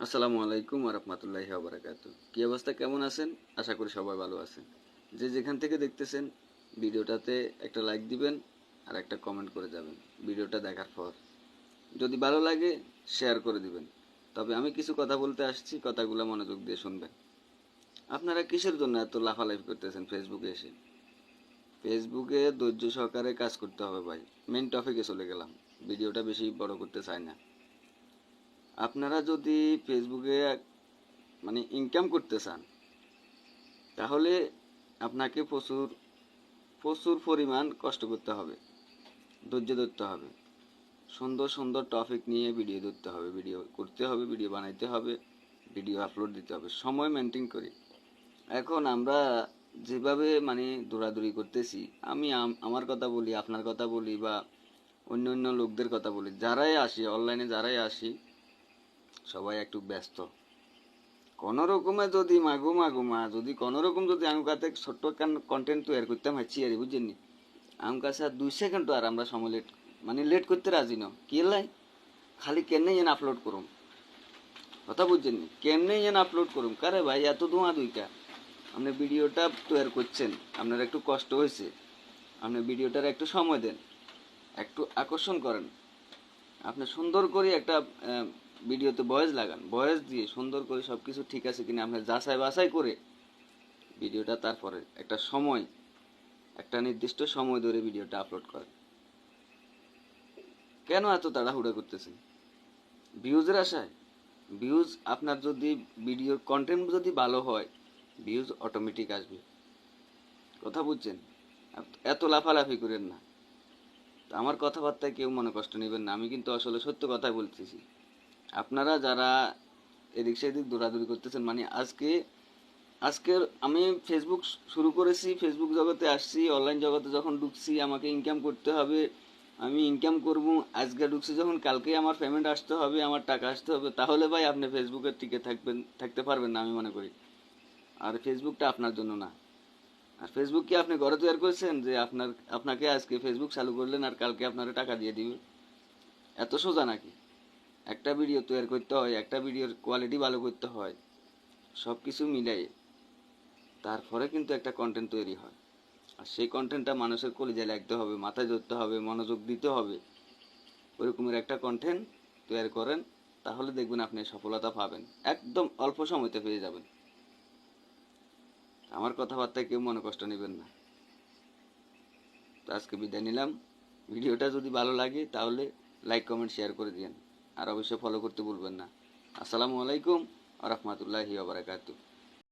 আসসালামু আলাইকুম রহমতুল্লাহি আবরাকাত কী অবস্থা? কেমন আছেন? আশা করি সবাই ভালো আছেন। যে যেখান থেকে দেখতেছেন, ভিডিওটাতে একটা লাইক দিবেন আর একটা কমেন্ট করে যাবেন, ভিডিওটা দেখার পর। যদি ভালো লাগে শেয়ার করে দিবেন। তবে আমি কিছু কথা বলতে আসছি, কথাগুলো মনোযোগ দিয়ে শুনবেন। আপনারা কিসের জন্য এত লাফালাফি করতেছেন ফেসবুকে এসে? ফেসবুকে ধৈর্য সহকারে কাজ করতে হবে ভাই। মেন টপিকে চলে গেলাম। ভিডিওটা বেশি বড় করতে চাই না। আপনারা যদি ফেসবুকে মানে ইনকাম করতে চান, তাহলে আপনাকে প্রচুর প্রচুর পরিমাণ কষ্ট করতে হবে, ধৈর্য ধরতে হবে। সুন্দর সুন্দর টপিক নিয়ে ভিডিও ধরতে হবে ভিডিও করতে হবে ভিডিও বানাইতে হবে ভিডিও আপলোড দিতে হবে, সময় মেনটেন করি। এখন আমরা যেভাবে মানে দৌড়াদৌড়ি করতেছি, আমি আমার কথা বলি, আপনার কথা বলি বা অন্য অন্য লোকদের কথা বলি, যারাই আসি অনলাইনে যারাই আসি সবাই একটু ব্যস্ত। কোনো রকমে যদি মাগু মাগু মা, যদি কোনো রকম যদি আমি কাছে ছোট্ট কন্টেন্ট তৈরি করতাম হাঁচি আর বুঝছেন আমার কাছে আর দুই সেকেন্ড আর আমরা সময় লেট মানে লেট করতে রাজি ন। কি লাই? খালি কেমনে যেন আপলোড করুম। কথা বুঝছেন নি কেমনে যেন আপলোড করুম? কারে ভাই, এত ধোঁয়া দুইটা। আপনি ভিডিওটা তৈরি করছেন, আপনার একটু কষ্ট হয়েছে। আপনি ভিডিওটার একটু সময় দেন, একটু আকর্ষণ করেন। আপনি সুন্দর করে একটা ভিডিওতে ভয়েস লাগান ভয়েস দিয়ে সুন্দর করে সব কিছু ঠিক আছে কিনা আপনার যাচাই বাছাই করে ভিডিওটা তারপরে একটা সময়, একটা নির্দিষ্ট সময় ধরে ভিডিওটা আপলোড করেন। কেন এত তাড়াহুড়া করতেছেন? ভিউজের আশায়। ভিউজ আপনার যদি ভিডিওর কন্টেন্ট যদি ভালো হয় ভিউজ অটোমেটিক আসবে। কথা বুঝছেন? এত- লাফালাফি করেন না। আমার কথাবার্তায় কেউ মনে কষ্ট নেবেন না, আমি কিন্তু আসলে সত্য কথাই বলতেছি। আপনারা যারা এদিক সেদিক দৌড়াদৌড়ি করতেছেন মানে আজকে আজকে আমি ফেসবুক শুরু করেছি ফেসবুক জগতে আসছি অনলাইন জগতে যখন ঢুকছি, আমাকে ইনকাম করতে হবে, আমি ইনকাম করব, আজকে ঢুকছি যখন, কালকেই আমার পেমেন্ট আসতে হবে, আমার টাকা আসতে হবে, তাহলে ভাই আপনি ফেসবুকের টিকে থাকবেন, থাকতে পারবেন না আমি মনে করি। আর ফেসবুকটা আপনার জন্য না। আর ফেসবুক কি আপনি ঘরে তৈরি করেছেন যে আপনার, আপনাকে আজকে ফেসবুক চালু করলেন আর কালকে আপনারা টাকা দিয়ে দিবে? এত সোজা নাকি? একটা ভিডিও তৈরি করতে হয়, একটা ভিডিওর কোয়ালিটি ভালো করতে হয় সব কিছু মিলাই তারপরে কিন্তু একটা কন্টেন্ট তৈরি হয়। আর সেই কন্টেন্টটা মানুষের কলিজায় লাগতে হবে, মাথায় ধরতে হবে, মনোযোগ দিতে হবে। ওইরকমের একটা কন্টেন্ট তৈরি করেন, তাহলে দেখবেন আপনি সফলতা পাবেন, একদম অল্প সময়তে পেয়ে যাবেন। আমার কথাবার্তায় কেউ মনে কষ্ট নেবেন না। তো আজকে বিদায় নিলাম। ভিডিওটা যদি ভালো লাগে, তাহলে লাইক কমেন্ট শেয়ার করে দিয়েন। আর অবশ্যই ফলো করতে ভুলবেন না। আসসালামু আলাইকুম আ রহমতুল্লাহি